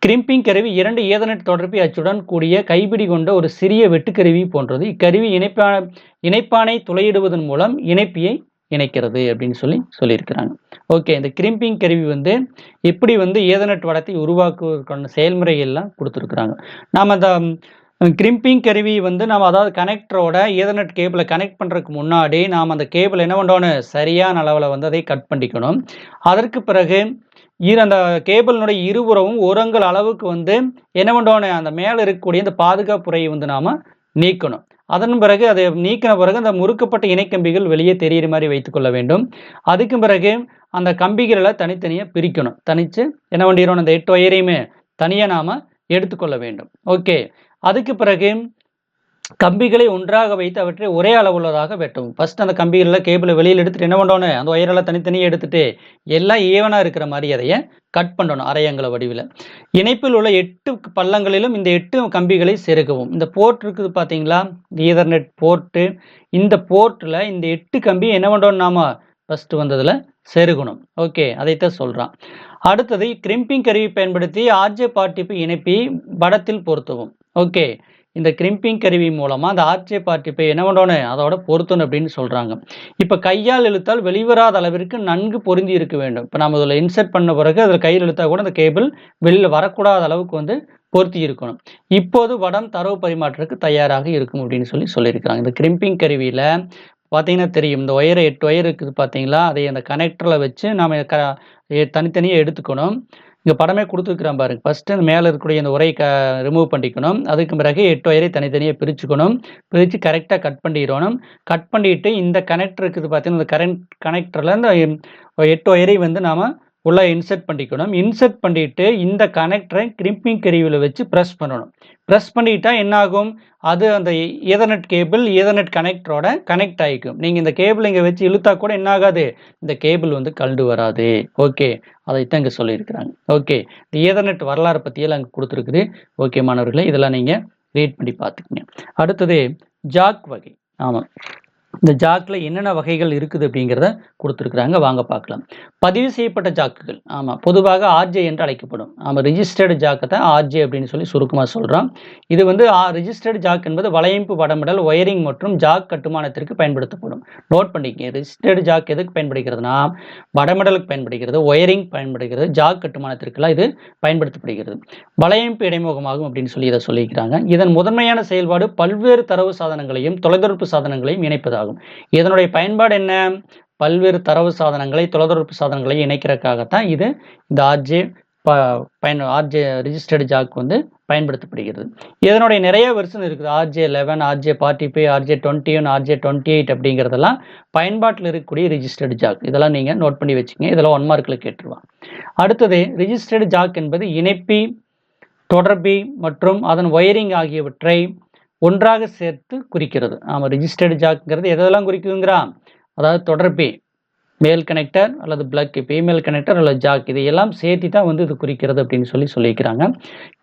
கிரிம்பிங் கருவி இரண்டு ஏதனட் தொடர்பு அச்சுடன் கூடிய கைப்பிடி கொண்ட ஒரு சிறிய வெட்டுக்கருவி போன்றது. இக்கருவி இணைப்பான இணைப்பானை துளையிடுவதன் மூலம் இணைப்பியை இணைக்கிறது அப்படின்னு சொல்லி சொல்லியிருக்கிறாங்க. ஓகே இந்த கிரிம்பிங் கருவி வந்து எப்படி வந்து ஏதனட் வடத்தை உருவாக்குவதற்கான செயல்முறைகள்லாம் கொடுத்துருக்குறாங்க. நாம் அந்த கிரிம்பிங் கருவி வந்து நாம் அதாவது கனெக்டரோட ஏதர்நெட் கேபிளை கனெக்ட் பண்ணுறதுக்கு முன்னாடி நாம் அந்த கேபிள் என்ன பண்ணணும் சரியான அளவில் வந்து அதை கட் பண்ணிக்கணும். அதற்கு பிறகு இரு அந்த கேபிளினுடைய இருபுறமும் உரங்கள் அளவுக்கு வந்து என்ன பண்ணுறோன்னு அந்த மேலே இருக்கக்கூடிய இந்த பாதுகாப்புறையை வந்து நாம் நீக்கணும். அதன் பிறகு அதை நீக்கின பிறகு அந்த முறுக்கப்பட்ட இணைக்கம்பிகள் வெளியே தெரியிற மாதிரி வைத்துக்கொள்ள வேண்டும். அதுக்கு பிறகு அந்த கம்பிகளை தனித்தனியாக பிரிக்கணும். தனித்து என்ன பண்ணிடணும்? அந்த எட்டு ஒயரையுமே தனியாக நாம் எடுத்துக்கொள்ள வேண்டும். ஓகே அதுக்கு பிறகு கம்பிகளை ஒன்றாக வைத்து அவற்றை ஒரே அளவுள்ளதாக வெட்டவும் ஃபர்ஸ்ட் அந்த கம்பிகளில் கேபிளை வெளியில் எடுத்துட்டு என்ன பண்ணணும் அந்த ஒயரெல்லாம் தனித்தனியாக எடுத்துகிட்டு எல்லாம் ஈவனாக இருக்கிற மாதிரி அதைய கட் பண்ணணும் அரையங்கள வடிவில். இணைப்பில் உள்ள எட்டு பள்ளங்களிலும் இந்த எட்டு கம்பிகளை செருகவும். இந்த போர்ட் இருக்குது பார்த்தீங்களா ஈதர்நெட் போர்ட்டு இந்த போர்ட்டில் இந்த எட்டு கம்பி என்ன பண்ணணும் நாம ஃபஸ்ட்டு வந்ததில் செருகணும். ஓகே அதைத்தான் சொல்கிறான் அடுத்தது கிரிம்பிங் கருவி பயன்படுத்தி ஆர்ஜே பாட்டிப்பு இணைப்பி படத்தில் பொருத்தவும். ஓகே இந்த கிரிம்பிங் கருவி மூலமாக அந்த ஆர்ஜே பார்ட்டிப்பை என்ன பண்ணணும் அதோட பொருத்தணும் அப்படின்னு சொல்கிறாங்க இப்போ கையால் இழுத்தால் வெளிவராத அளவிற்கு நன்கு பொருந்தி இருக்க வேண்டும். இப்போ நம்ம இதில் இன்சர்ட் பண்ண பிறகு அதில் கையில் இழுத்தா கூட அந்த கேபிள் வெளியில் வரக்கூடாத அளவுக்கு வந்து பொருத்தி இருக்கணும். இப்போது வடம் தரவு பரிமாற்றத்துக்கு தயாராக இருக்கும் அப்படின்னு சொல்லி சொல்லியிருக்கிறாங்க. இந்த கிரிம்பிங் கருவியில் பார்த்தீங்கன்னா தெரியும். இந்த ஒயரை எட்டு ஒயர் இருக்குது பார்த்தீங்களா அதை அந்த கனெக்டரில் வச்சு நாம் க தனித்தனியாக எடுத்துக்கணும். இங்கே படமே கொடுத்துருக்குறான் பாருங்க ஃபஸ்ட்டு அந்த மேலே இருக்கக்கூடிய இந்த உரையை க ரிமூவ் பண்ணிக்கணும். அதுக்கு பிறகு எட்டு ஒயரை தனித்தனியாக பிரிச்சுக்கணும். பிரித்து கரெக்டாக கட் பண்ணிடணும். கட் பண்ணிட்டு இந்த கனெக்டர் இருக்குது பார்த்தீங்கன்னா இந்த கரண்ட் கனெக்டரில் இந்த எட்டு ஒயரை வந்து நாம் உள்ளே இன்சர்ட் பண்ணிக்கணும். இன்சர்ட் பண்ணிட்டு இந்த கனெக்டரை கிரிம்பிங் கருவியில் வச்சு ப்ரெஸ் பண்ணணும். ப்ரெஸ் பண்ணிட்டா என்ன ஆகும் அது அந்த ஈதர்நெட் கேபிள் ஈதர்நெட் கனெக்டரோட கனெக்ட் ஆகிக்கும் நீங்கள் இந்த கேபிள் இங்கே வச்சு இழுத்தா கூட என்ன ஆகாது இந்த கேபிள் வந்து கல்டு வராது. ஓகே அதைத்தான் இங்கே சொல்லியிருக்கிறாங்க. ஓகே இந்த ஈதர்நெட் வரலாறு பற்றியெல்லாம் அங்கே கொடுத்துருக்குது. ஓகே மாணவர்களே இதெல்லாம் நீங்கள் ரீட் பண்ணி பார்த்துக்கங்க. அடுத்தது ஜாக் வகை. ஆமாம். இந்த ஜாக்கில் என்னென்ன வகைகள் இருக்குது அப்படிங்கிறத கொடுத்துருக்குறாங்க. வாங்க பார்க்கலாம். பதிவு செய்யப்பட்ட ஜாக்குகள். ஆமாம் பொதுவாக ஆர்ஜே என்று அழைக்கப்படும். ஆமாம் ரிஜிஸ்டர்டு ஜாக்கை தான் ஆர்ஜே அப்படின்னு சொல்லி சுருக்கமாக சொல்கிறோம் இது வந்து ரிஜிஸ்டர்டு ஜாக் என்பது வளையமைப்பு வடமிடல் ஒயரிங் மற்றும் ஜாக் கட்டுமானத்திற்கு பயன்படுத்தப்படும். நோட் பண்ணிக்க ரிஜிஸ்டர்டு ஜாக் எதுக்கு பயன்படுகிறதுனா வடமிடலுக்கு பயன்படுகிறது ஒயரிங் பயன்படுகிறது ஜாக் கட்டுமானத்திற்கெல்லாம் இது பயன்படுத்தப்படுகிறது. வலையமைப்பு இடைமுகமாகும் அப்படின்னு சொல்லி இதை சொல்லியிருக்கிறாங்க. இதன் முதன்மையான செயல்பாடு பல்வேறு தரவு சாதனங்களையும் தொலைத்தொடர்பு சாதனங்களையும் இணைப்பதாகும். இதனுடைய பயன்பாடு என்ன? பல்வேறு தரவு சாதனங்களை தொலைதொடர்பு சாதனங்களை இணைக்கிறதுக்காகத்தான் இது இந்த ஆர்ஜே ப பயன் ஆர்ஜே ரிஜிஸ்டர்டு ஜாக் வந்து பயன்படுத்தப்படுகிறது. இதனுடைய நிறைய வெர்ஷன் இருக்குது. RJ eleven RJ forty five RJ twenty one RJ twenty eight அப்படிங்கிறதெல்லாம் பயன்பாட்டில் இருக்கக்கூடிய ரிஜிஸ்டர்டு ஜாக் இதெல்லாம் நீங்கள் நோட் பண்ணி வச்சுங்க இதெல்லாம் ஒன் மார்க்கில் கேட்டுருவான் அடுத்தது ரிஜிஸ்டர்டு ஜாக் என்பது இணைப்பி தொடர்பி மற்றும் அதன் ஒயரிங் ஆகியவற்றை ஒன்றாக சேர்த்து குறிக்கிறது. ஆமாம் ரிஜிஸ்டர்டு ஜாக்குங்கிறது எதெல்லாம் குறிக்குங்கிறான் அதாவது தொடர்பி. மேல் கனெக்டர் அல்லது பிளக் ஃபீமேல் கனெக்டர் அல்லது ஜாக் இதையெல்லாம் சேர்த்து தான் வந்து இது குறிக்கிறது அப்படின்னு சொல்லி சொல்லியிருக்கிறாங்க.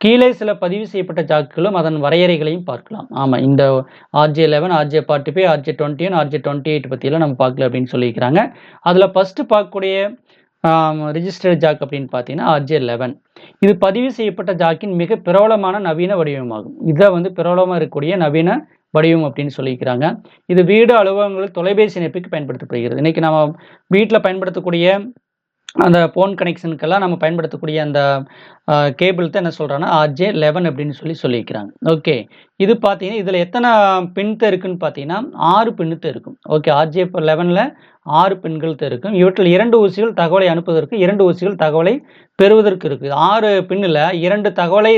கீழே சில பதிவு செய்யப்பட்ட ஜாக்குகளும் அதன் வரையறைகளையும் பார்க்கலாம். ஆமாம் இந்த RJ eleven RJ forty five RJ twenty one RJ twenty eight பற்றியெல்லாம் நம்ம பார்க்கல அப்படின்னு சொல்லியிருக்கிறாங்க. அதில் ஃபஸ்ட்டு பார்க்கக்கூடிய ரிஜிஸ்டர்ட் ஜாக் அப்படின்னு பார்த்தீங்கன்னா ஆர்ஜே லெவன் இது பதிவு செய்யப்பட்ட ஜாக்கின் மிக பிரபலமான நவீன வடிவமாகும். இதை வந்து பிரபலமாக இருக்கக்கூடிய நவீன வடிவம் அப்படின்னு சொல்லியிருக்கிறாங்க. இது வீடு அலுவலகங்கள் தொலைபேசி இணைப்புக்கு பயன்படுத்தப்படுகிறது. இன்னைக்கு நம்ம வீட்டில் பயன்படுத்தக்கூடிய அந்த ஃபோன் கனெக்ஷனுக்கெல்லாம் நம்ம பயன்படுத்தக்கூடிய அந்த கேபிள் தான் என்ன சொல்கிறாங்கன்னா ஆர்ஜே லெவன் அப்படின்னு சொல்லி சொல்லியிருக்கிறாங்க. ஓகே இது பார்த்தீங்கன்னா இதில் எத்தனை பின்த்து இருக்குன்னு பார்த்தீங்கன்னா ஆறு பின்னுத்து இருக்கும். ஓகே ஆர்ஜே லெவனில் ஆறு பெண்கள் இருக்கும். இவற்றில் இரண்டு ஊசிகள் தகவலை அனுப்புவதற்கு இரண்டு ஊசிகள் தகவலை பெறுவதற்கு இருக்குது. ஆறு பின்னில் இரண்டு தகவலை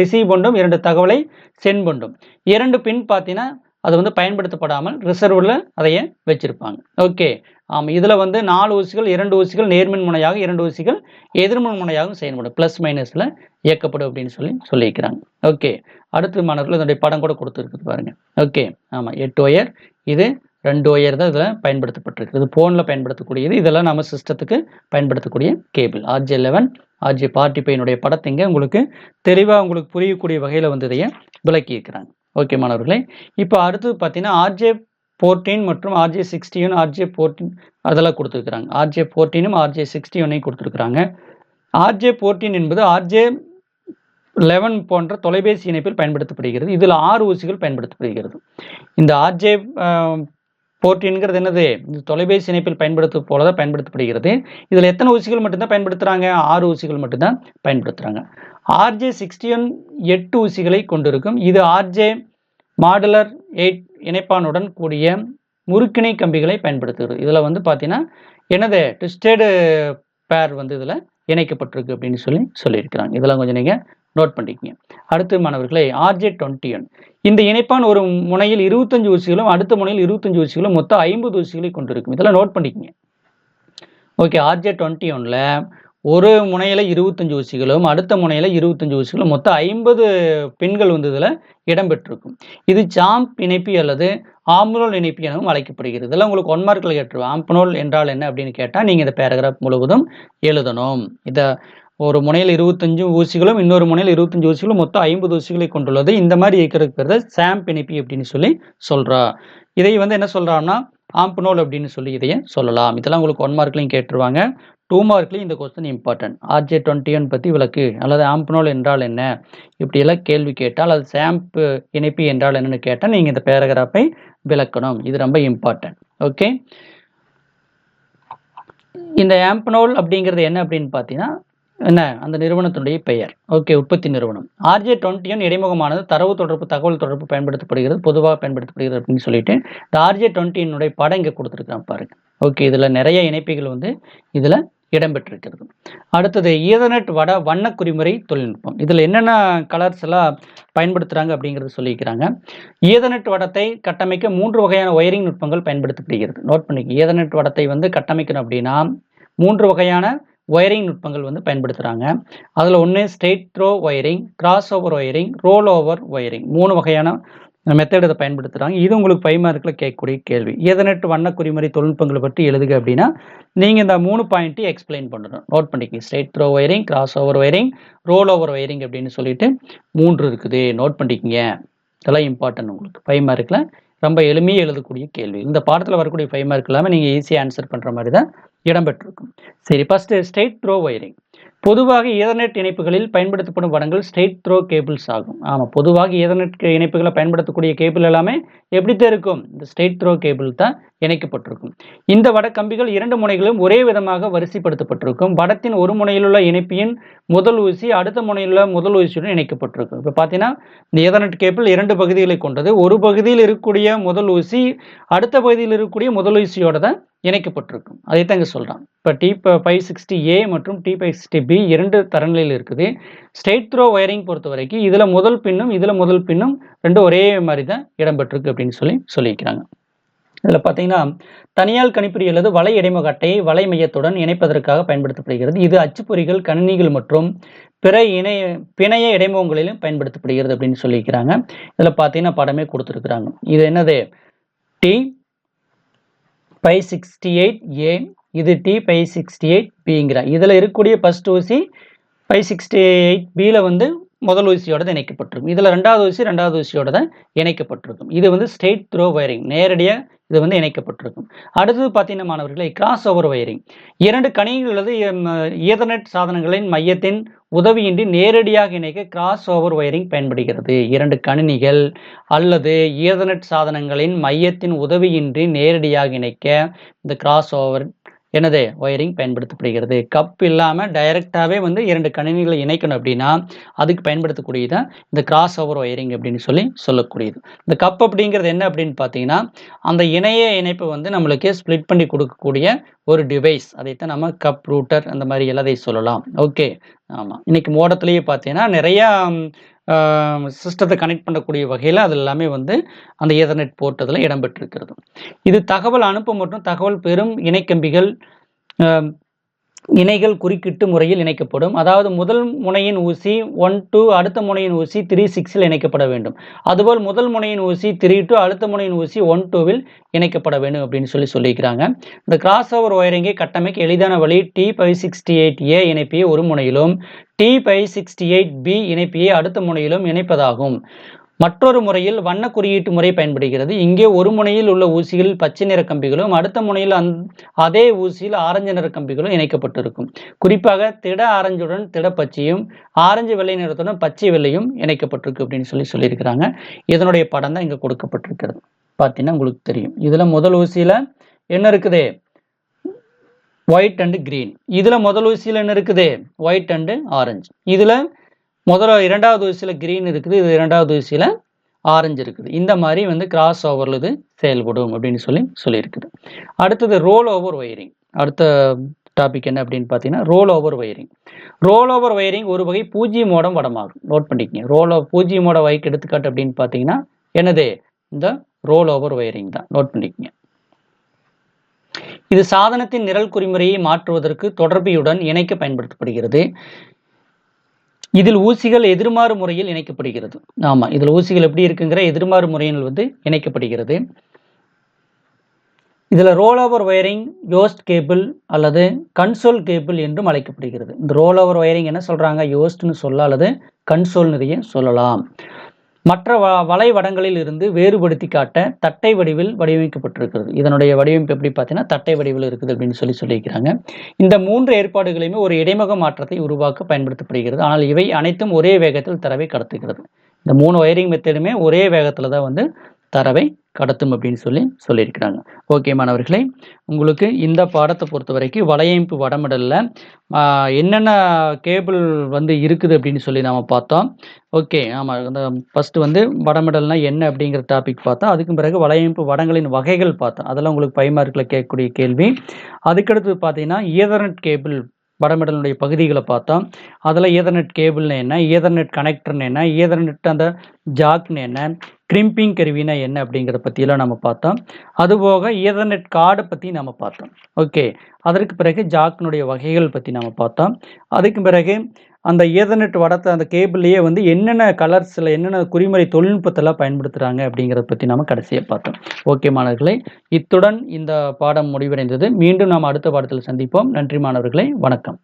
ரிசீவ் பண்ணும் இரண்டு தகவலை சென்ட் பண்ணும். இரண்டு பின் பார்த்தீங்கன்னா அது வந்து பயன்படுத்தப்படாமல் ரிசர்வில் அதையே வச்சுருப்பாங்க. ஓகே ஆமாம் இதில் வந்து நாலு ஊசிகள் இரண்டு ஊசிகள் நேர்மின் முனையாக இரண்டு ஊசிகள் எதிர்மின் முனையாகவும் செயல்படும். ப்ளஸ் மைனஸில் இயக்கப்படும் அப்படின்னு சொல்லி சொல்லியிருக்கிறாங்க. ஓகே அடுத்த மாணவர்கள் இதனுடைய படம் கூட கொடுத்துருக்குது பாருங்கள் ஓகே ஆமாம் எட்டு ஒயர். இது ரெண்டு ஒயர் தான் இதில் பயன்படுத்தப்பட்டிருக்கு இது ஃபோனில் பயன்படுத்தக்கூடியது. இதெல்லாம் நம்ம சிஸ்டத்துக்கு பயன்படுத்தக்கூடிய cable RJ eleven RJ forty பையனுடைய படத்தை இங்கே உங்களுக்கு தெளிவாக உங்களுக்கு புரியக்கூடிய வகையில் வந்து இதையே விளக்கி இருக்கிறாங்க ஓகே மாணவர்களே. இப்போ அடுத்தது பார்த்தீங்கன்னா ஆர்ஜே ஃபோர்டீன் மற்றும் ஆர்ஜே சிக்ஸ்டின் ஆர்ஜே ஃபோர்டீன் அதெல்லாம் கொடுத்துருக்குறாங்க. ஆர்ஜே ஃபோர்டீனும் ஆர்ஜே சிக்ஸ்டி ஒன்னையும் கொடுத்துருக்குறாங்க. ஆர்ஜே ஃபோர்டீன் என்பது ஆர்ஜே லெவன் போன்ற தொலைபேசி இணைப்பில் பயன்படுத்தப்படுகிறது. இதில் ஆறு ஊசிகள் பயன்படுத்தப்படுகிறது. இந்த ஆர்ஜே போர்ட்டின்கிறது என்னது? இந்த தொலைபேசி இணைப்பில் பயன்படுத்த போல தான் பயன்படுத்தப்படுகிறது. இதில் எத்தனை ஊசிகள் மட்டும்தான் பயன்படுத்துகிறாங்க ஆறு ஊசிகள் மட்டும்தான் பயன்படுத்துகிறாங்க ஆர்ஜே சிக்ஸ்டி ஒன் எட்டு ஊசிகளை கொண்டிருக்கும். இது ஆர்ஜே மாடுலர் எயிட் இணைப்பானுடன் கூடிய முறுக்கிணை கம்பிகளை பயன்படுத்துகிறது. இதில் வந்து பார்த்தீங்கன்னா எனது ட்விஸ்டடு பேர் வந்து இதில் இணைக்கப்பட்டிருக்கு அப்படின்னு சொல்லி சொல்லியிருக்கிறாங்க. இதெல்லாம் கொஞ்சம் நீங்கள் நோட் பண்ணிக்கங்க. அடுத்து மாணவர்களே ஆர்ஜே டுவெண்ட்டி ஒன் இந்த இணைப்பான் ஒரு முனையில் இருபத்தஞ்சு ஊசிகளும் அடுத்த முனையில் இருபத்தஞ்சு ஊசிகளும் மொத்தம் ஐம்பது ஊசிகளை கொண்டிருக்கும். இதெல்லாம் நோட் பண்ணிக்கங்க. ஓகே ஆர்ஜே டுவெண்ட்டி ஒனில் ஒரு முனையில் இருபத்தஞ்சு ஊசிகளும் அடுத்த முனையில் இருபத்தஞ்சி ஊசிகளும் மொத்தம் ஐம்பது பெண்கள் வந்து இதில் இடம்பெற்றிருக்கும். இது சாம்ப் இணைப்பி அல்லது ஆம்புனோல் இணைப்பி எனவும் அழைக்கப்படுகிறது. இதெல்லாம் உங்களுக்கு ஒன் மார்க்கில் கேட்டுருவோம் ஆம்பனோல் என்றால் என்ன அப்படின்னு கேட்டால் நீங்கள் இந்த பேராகிராஃப் முழுவதும் எழுதணும். இதை ஒரு முனையில் இருபத்தஞ்சு ஊசிகளும் இன்னொரு முனையில் இருபத்தஞ்சு ஊசிகளும் மொத்தம் ஐம்பது ஊசிகளை கொண்டுள்ளது. இந்த மாதிரி இருக்கிறது சாம் பிணைப்பி அப்படின்னு சொல்லி சொல்கிறா இதை வந்து என்ன சொல்கிறான்னா ஆம்பனோல் அப்படின்னு சொல்லி இதையே சொல்லலாம். இதெல்லாம் உங்களுக்கு ஒன் மார்க்லையும் கேட்டுருவாங்க. டூ மார்க்லையும் இந்த question important RJ twenty one பற்றி விளக்கு. அல்லது ஆம்பனோல் என்றால் என்ன? இப்படியெல்லாம் கேள்வி கேட்டால் அது சாம்பு இணைப்பு என்றால் என்னன்னு கேட்டால் நீங்கள் இந்த பேராகிராஃபை விளக்கணும். இது ரொம்ப இம்பார்ட்டன்ட் ஓகே இந்த ஆம்பனோல் அப்படிங்கிறது என்ன அப்படின்னு பார்த்தீங்கன்னா என்ன? அந்த நிறுவனத்தினுடைய பெயர். ஓகே உற்பத்தி நிறுவனம். ஆர்ஜே டுவெண்ட்டி ஒன் இடைமுகமானது தரவு தொடர்பு தகவல் தொடர்பு பயன்படுத்தப்படுகிறது பொதுவாக பயன்படுத்தப்படுகிறது அப்படின்னு சொல்லிட்டு இந்த ஆர்ஜே டுவெண்ட்டியினுடைய படம் இங்கே கொடுத்துருக்கான் பாருங்க. ஓகே இதில் நிறைய இணைப்புகள் வந்து இதில் இடம்பெற்றிருக்கிறது. அடுத்தது ஈதர்நெட் வட வண்ண குறிமுறை தொழில்நுட்பம். இதில் என்னென்ன கலர்ஸ் எல்லாம் பயன்படுத்துகிறாங்க அப்படிங்கிறது சொல்லியிருக்கிறாங்க. ஈதர்நெட் வடத்தை கட்டமைக்க மூன்று வகையான ஒயரிங் நுட்பங்கள் பயன்படுத்தப்படுகிறது. நோட் பண்ணிக்க ஈதர்நெட் வடத்தை வந்து கட்டமைக்கணும் அப்படின்னா மூன்று வகையான ஒயரிங் நுட்பங்கள் வந்து பயன்படுத்துகிறாங்க அதில் ஒன்று straight through wiring cross over wiring roll over wiring மூணு வகையான மெத்தட் இதை பயன்படுத்துகிறாங்க இது உங்களுக்கு ஃபைவ் மார்க்கில் கேட்கக்கூடிய கேள்வி. எதனெட்டு வண்ண குறிமுறை தொழில்நுட்பங்களை பற்றி எழுதுக அப்படின்னா நீங்கள் இந்த மூணு பாயிண்ட்டையும் எக்ஸ்பிளைன் பண்ணணும். நோட் பண்ணிக்கங்க. Straight through wiring cross over wiring roll over wiring அப்படின்னு சொல்லிட்டு மூன்று இருக்குது. நோட் பண்ணிக்கிங்க. இதெல்லாம் இம்பார்ட்டன்ட் உங்களுக்கு. ஃபைவ் மார்க்கில் ரொம்ப எளிமையாக எழுதக்கூடிய கேள்வி. இந்த பாடத்தில் வரக்கூடிய ஃபைவ் மார்க் இல்லாமல் நீங்கள் ஈஸியாக ஆன்சர் பண்ணுற மாதிரி தான் இடம்பெற்றிருக்கும் சரி ஃபஸ்ட்டு ஸ்ட்ரெயிட் த்ரோ ஒயரிங் பொதுவாக ஈதர்நெட் இணைப்புகளில் பயன்படுத்தப்படும் வடங்கள் ஸ்ட்ரெயிட் த்ரோ கேபிள்ஸ் ஆகும். ஆமாம் பொதுவாக ஈதர்நெட் இணைப்புகளை பயன்படுத்தக்கூடிய கேபிள் எல்லாமே எப்படி தான் இருக்கும்? இந்த ஸ்ட்ரெயிட் த்ரோ கேபிள் தான் இணைக்கப்பட்டிருக்கும். இந்த வட கம்பிகள் இரண்டு முனைகளும் ஒரே விதமாக வரிசைப்படுத்தப்பட்டிருக்கும். வடத்தின் ஒரு முனையிலுள்ள இணைப்பியின் முதல் ஊசி அடுத்த முனையிலுள்ள முதல் ஊசியுடன் இணைக்கப்பட்டிருக்கும். இப்போ பார்த்தீங்கன்னா இந்த ஈதர்நெட் கேபிள் இரண்டு பகுதிகளை கொண்டது. ஒரு பகுதியில் இருக்கக்கூடிய முதல் ஊசி அடுத்த பகுதியில் இருக்கக்கூடிய முதல் ஊசியோட தான் இணைக்கப்பட்டிருக்கும். அதை தான் இங்கே சொல்கிறான் இப்போ டி ஃபைவ் சிக்ஸ்டி ஏ மற்றும் டி ஃபைவ் சிக்ஸ்டி பி இரண்டு தரநிலையில் இருக்குது. ஸ்ட்ரெயிட் த்ரோ ஒயரிங் பொறுத்த வரைக்கும் இதில் முதல் பின்னும் இதில் முதல் பின்னும் ரெண்டும் ஒரே மாதிரி தான் இடம்பெற்றிருக்கு அப்படின்னு சொல்லி சொல்லியிருக்கிறாங்க. இதில் பார்த்தீங்கன்னா தனியால் கணிப்பொறி அல்லது வலை இடைமுக அட்டையை வலை மையத்துடன் இணைப்பதற்காக பயன்படுத்தப்படுகிறது. இது அச்சுப்பொறிகள் கணினிகள் மற்றும் பிற இணைய பிணைய இடைமுகங்களிலும் பயன்படுத்தப்படுகிறது அப்படின்னு சொல்லியிருக்கிறாங்க. இதில் பார்த்தீங்கன்னா படமே கொடுத்துருக்குறாங்க. இது என்னது? T five sixty eight A இது டி பை சிக்ஸ்டி எயிட் பிங்கிற இதில் இருக்கக்கூடிய ஃபஸ்ட் ஊசி ஃபைவ் சிக்ஸ்டி எயிட் பியில் வந்து முதல் ஊசியோட தான் இணைக்கப்பட்டிருக்கும். இதில் ரெண்டாவது ஊசி ரெண்டாவது ஊசியோட தான் இணைக்கப்பட்டிருக்கும். இது வந்து ஸ்ட்ரெயிட் த்ரோ வயரிங் நேரடியாக இது வந்து இணைக்கப்பட்டிருக்கும். அடுத்தது பார்த்தீங்கன்னா மாணவர்களை கிராஸ் ஓவர் வயரிங் இரண்டு கணினிகள் அல்லது ஈதர்நெட் சாதனங்களின் மையத்தின் உதவியின்றி நேரடியாக இணைக்க கிராஸ் ஓவர் ஒயரிங் பயன்படுகிறது. இரண்டு கணினிகள் அல்லது ஈதர்நெட் சாதனங்களின் மையத்தின் உதவியின்றி நேரடியாக இணைக்க இந்த கிராஸ் ஓவர் என்னது? ஒயரிங் பயன்படுத்தப்படுகிறது. கப் இல்லாமல் டைரெக்டாகவே வந்து இரண்டு கணினிகளை இணைக்கணும் அப்படின்னா அதுக்கு பயன்படுத்தக்கூடியதான் இந்த கிராஸ் ஓவர் ஒயரிங் அப்படின்னு சொல்லி சொல்லக்கூடியது. இந்த கப் அப்படிங்கிறது என்ன அப்படின்னு பார்த்தீங்கன்னா அந்த இணைய இணைப்பு வந்து நம்மளுக்கு ஸ்ப்ளிட் பண்ணி கொடுக்கக்கூடிய ஒரு டிவைஸ் அதைத்தான் நம்ம கப் ரூட்டர் அந்த மாதிரி எல்லாத்தையும் சொல்லலாம். ஓகே ஆமாம் இன்னைக்கு மோடத்துலேயே பார்த்தீங்கன்னா நிறையா சிஸ்டத்தை கனெக்ட் பண்ணக்கூடிய வகையில் அது எல்லாமே வந்து அந்த ஏதர்நெட் போர்ட் அதில் இடம்பெற்றிருக்கிறது. இது தகவல் அனுப்ப மற்றும் தகவல் பெறும் இணைக்கம்பிகள் இணைகள் குறுக்கிட்டு முறையில் இணைக்கப்படும். அதாவது முதல் முனையின் ஊசி ஒன் டூ அடுத்த முனையின் ஊசி த்ரீ சிக்ஸில் இணைக்கப்பட வேண்டும். அதுபோல் முதல் முனையின் ஊசி த்ரீ டூ அடுத்த முனையின் ஊசி ஒன் டூவில் இணைக்கப்பட வேண்டும் அப்படின்னு சொல்லி சொல்லியிருக்கிறாங்க. இந்த கிராஸ் ஓவர் ஒயரிங்கை கட்டமைக்க எளிதான வழி T five sixty eight A இணைப்பியை ஒரு முனையிலும் T five sixty eight B இணைப்பியை அடுத்த முனையிலும் இணைப்பதாகும். மற்றொரு முறையில் வண்ண குறியீட்டு முறை பயன்படுகிறது. இங்கே ஒரு முனையில் உள்ள ஊசிகளில் பச்சை நிற கம்பிகளும் அடுத்த முனையில் அந் அதே ஊசியில் ஆரஞ்சு நிற கம்பிகளும் இணைக்கப்பட்டிருக்கும். குறிப்பாக திட ஆரஞ்சுடன் திட பச்சையும் ஆரஞ்சு வெள்ளை நிறத்துடன் பச்சை வெள்ளையும் இணைக்கப்பட்டிருக்கு அப்படின்னு சொல்லி சொல்லியிருக்கிறாங்க. இதனுடைய படம் தான் இங்கே கொடுக்கப்பட்டிருக்கிறது. பார்த்தீங்கன்னா உங்களுக்கு தெரியும். இதில் முதல் ஊசியில் என்ன இருக்குது? ஒயிட் அண்டு கிரீன் இதில் முதல் ஊசியில் என்ன இருக்குது? ஒயிட் அண்டு ஆரஞ்சு இதில் முதல்ல இரண்டாவது ஊசியில் கிரீன் இருக்குது இது இரண்டாவது ஊசியில் ஆரஞ்சு இருக்குது. இந்த மாதிரி வந்து கிராஸ் ஓவரில் இது செயல்படும் அப்படின்னு சொல்லி சொல்லியிருக்குது. அடுத்தது ரோல் ஓவர் ஒயரிங் அடுத்த டாபிக் என்ன அப்படின்னு பார்த்தீங்கன்னா roll over wiring roll over wiring ஒரு வகை பூஜ்ஜிய மோடம் வடமாகும். நோட் பண்ணிக்கங்க. ரோல் பூஜ்ஜிய மோட வைக்கு எடுத்துக்காட்டு அப்படின்னு பார்த்தீங்கன்னா என்னது? இந்த ரோல் ஓவர் ஒயரிங் தான். நோட் பண்ணிக்கங்க. இது சாதனத்தின் நிரல் குறிமுறையை மாற்றுவதற்கு தொடர்பியுடன் இணைக்க பயன்படுத்தப்படுகிறது. இதில் ஊசிகள் எதிர்மாறு முறையில் இணைக்கப்படுகிறது. ஆமாம் இதில் ஊசிகள் எப்படி இருக்குங்கிற எதிர்மாறு முறையில் வந்து இணைக்கப்படுகிறது. இதில் roll over wiring Yost cable அல்லது கன்சோல் கேபிள் என்றும் அழைக்கப்படுகிறது. இந்த ரோல் ஓவர் ஒயரிங் என்ன சொல்கிறாங்க யோஸ்ட்னு சொல்ல அல்லது கன்சோல் நிறைய சொல்லலாம். மற்ற வ வளைவடங்களில் இருந்து வேறுபடுத்தி காட்ட தட்டை வடிவில் வடிவமைக்கப்பட்டிருக்கிறது. இதனுடைய வடிவமைப்பு எப்படி பார்த்தீங்கன்னா தட்டை வடிவில் இருக்குது அப்படின்னு சொல்லி சொல்லியிருக்கிறாங்க. இந்த மூன்று ஏற்பாடுகளையுமே ஒரு இடைமுக மாற்றத்தை உருவாக்க பயன்படுத்தப்படுகிறது. ஆனால் இவை அனைத்தும் ஒரே வேகத்தில் தரவை கடத்துகிறது. இந்த மூணு ஒயரிங் மெத்தடுமே ஒரே வேகத்தில் தான் வந்து தரவை கடத்தும் அப்படின்னு சொல்லி சொல்லியிருக்கிறாங்க. ஓகே மாணவர்களே உங்களுக்கு இந்த பாடத்தை பொறுத்த வரைக்கும் வலையமைப்பு வடமடலில் என்னென்ன கேபிள் வந்து இருக்குது அப்படின்னு சொல்லி நாம் பார்த்தோம். ஓகே ஆமாம் அந்த ஃபஸ்ட்டு வந்து வடமடல்னால் என்ன அப்படிங்கிற டாபிக் பார்த்தோம். அதுக்கு பிறகு வலையமைப்பு வடங்களின் வகைகள் பார்த்தோம். அதெல்லாம் உங்களுக்கு பைமார்க்கில் கேட்கக்கூடிய கேள்வி. அதுக்கடுத்து பார்த்தீங்கன்னா ஈதர்நெட் கேபிள் வடமெடலுடைய பகுதிகளை பார்த்தோம். அதில் ஈதர்நெட் கேபிள்னு என்ன ஈதர்நெட் கனெக்டர்னு என்ன ஈதர்நெட் அந்த ஜாக்னு என்ன கிரிம்பிங் கருவினா என்ன அப்படிங்கிறத பற்றியெல்லாம் நம்ம பார்த்தோம். அதுபோக ஈதர்நெட் கார்டை பற்றி நம்ம பார்த்தோம். ஓகே அதற்கு பிறகு ஜாக்கினுடைய வகைகள் பற்றி நம்ம பார்த்தோம். அதுக்கு பிறகு அந்த ஈதர்நெட் வடத்தை அந்த கேபிள்லேயே வந்து என்னென்ன கலர்ஸில் என்னென்ன குறிமுறை தொழில்நுட்பத்தெல்லாம் பயன்படுத்துகிறாங்க அப்படிங்கிறத பற்றி நம்ம கடைசியாக பார்த்தோம். ஓகே மாணவர்களே இத்துடன் இந்த பாடம் முடிவடைந்தது. மீண்டும் நாம் அடுத்த பாடத்தில் சந்திப்போம். நன்றி மாணவர்களே வணக்கம்.